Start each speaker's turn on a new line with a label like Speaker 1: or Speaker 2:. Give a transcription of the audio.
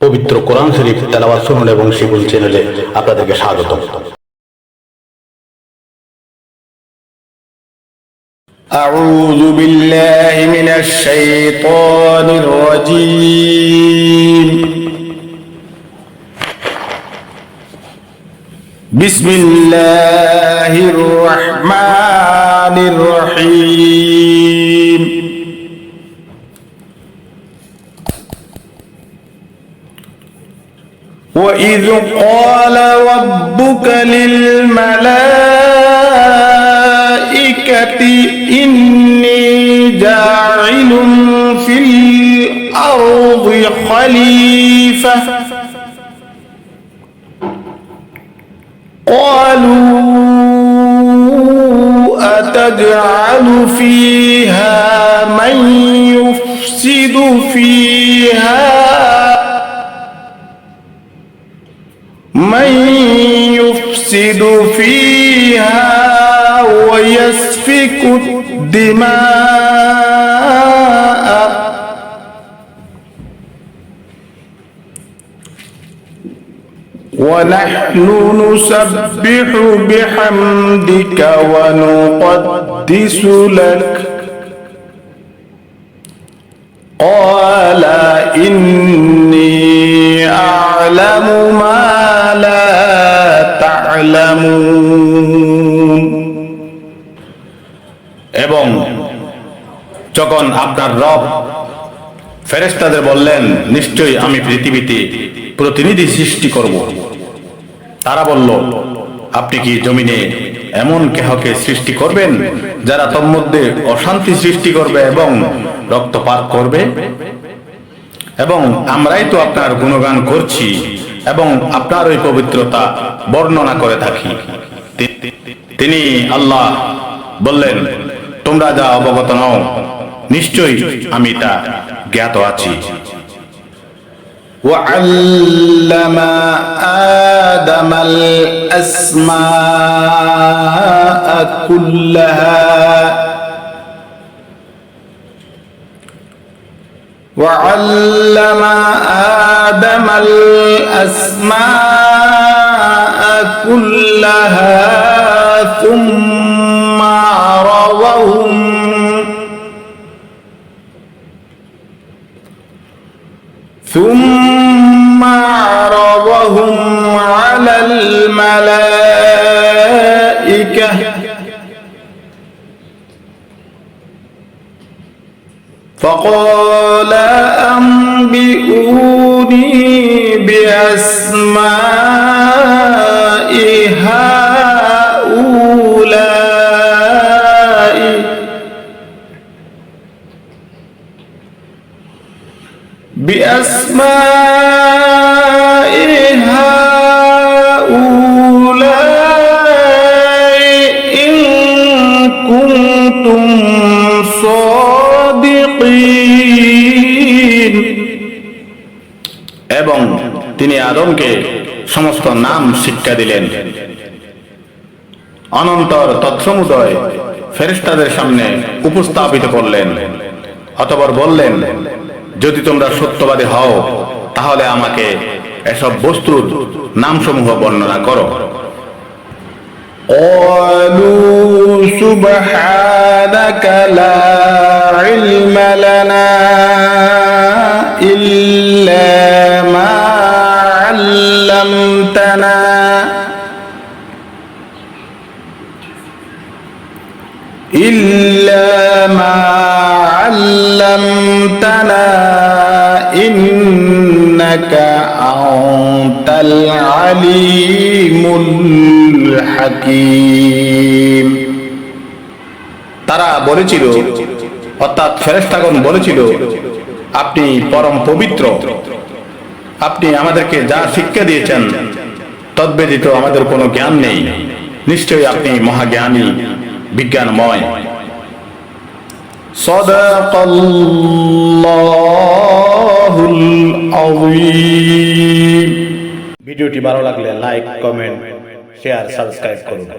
Speaker 1: পবিত্র কোরআন শরীফ তেলাওয়াত শুনুন এবং শিবুল চ্যানেলে আপনাদেরকে স্বাগত
Speaker 2: أعوذ بالله من الشيطان الرجيم بسم الله الرحمن الرحيم وإذ قال ربك للملائكة إني جاعل في الأرض خليفة قالوا أتجعل فيها يفسد فيها ويسفك الدماء. ونحن نسبح بحمدك ونقدس لك. قال إني أعلم ما لا تعلمون
Speaker 1: এবং যখন আপনার রব ফেরেশতাদের বললেন নিশ্চয়ই আমি পৃথিবীতে প্রতিনিধি সৃষ্টি করব তারা বলল আপনি কি জমিনে এমন কেহকে সৃষ্টি করবেন যারা তন্মধ্যে অশান্তি সৃষ্টি করবে এবং রক্তপাত করবে এবং আমরাই তো আপনার গুণগান করছি এবং আপনার ওই পবিত্রতা বর্ণনা করে থাকি তি- তিনি আল্লাহ বললেন তোমরা যা অবগত নও নিশ্চয়ই আমি তা জ্ঞাত আছি
Speaker 2: وعلم آدم الأسماء كلها وعلم آدم الأسماء كلها ثم عرضهم. ثم فقال أنبئوني بأسماء هؤلاء. بأسماء
Speaker 1: এবং তিনি আদমকে সমস্ত নাম শিক্ষা দিলেন অনন্তর তৎসমুদয় ফেরেশতাদের সামনে উপস্থাপিত করলেন অতপর বললেন যদি তোমরা সত্যবাদী হও তাহলে আমাকে এসব বস্তুর নামসমূহ বর্ণনা করো
Speaker 2: قالوا سبحانك لا علم لنا إلا ما علمتنا إنك أنت العليم الحكيم
Speaker 1: তারা বলেছিল অর্থাৎ ফেরেশতাগণ বলেছিল আপনি পরম পবিত্র আপনি আমাদেরকে যা শিক্ষা দিয়েছেন তদ্ব্যতীত আমাদের কোনো জ্ঞান নেই নিশ্চয়ই আপনি মহাজ্ঞানী বিজ্ঞানময়। ভিডিওটি ভালো লাগলে লাইক কমেন্ট শেয়ার সাবস্ক্রাইব করুন।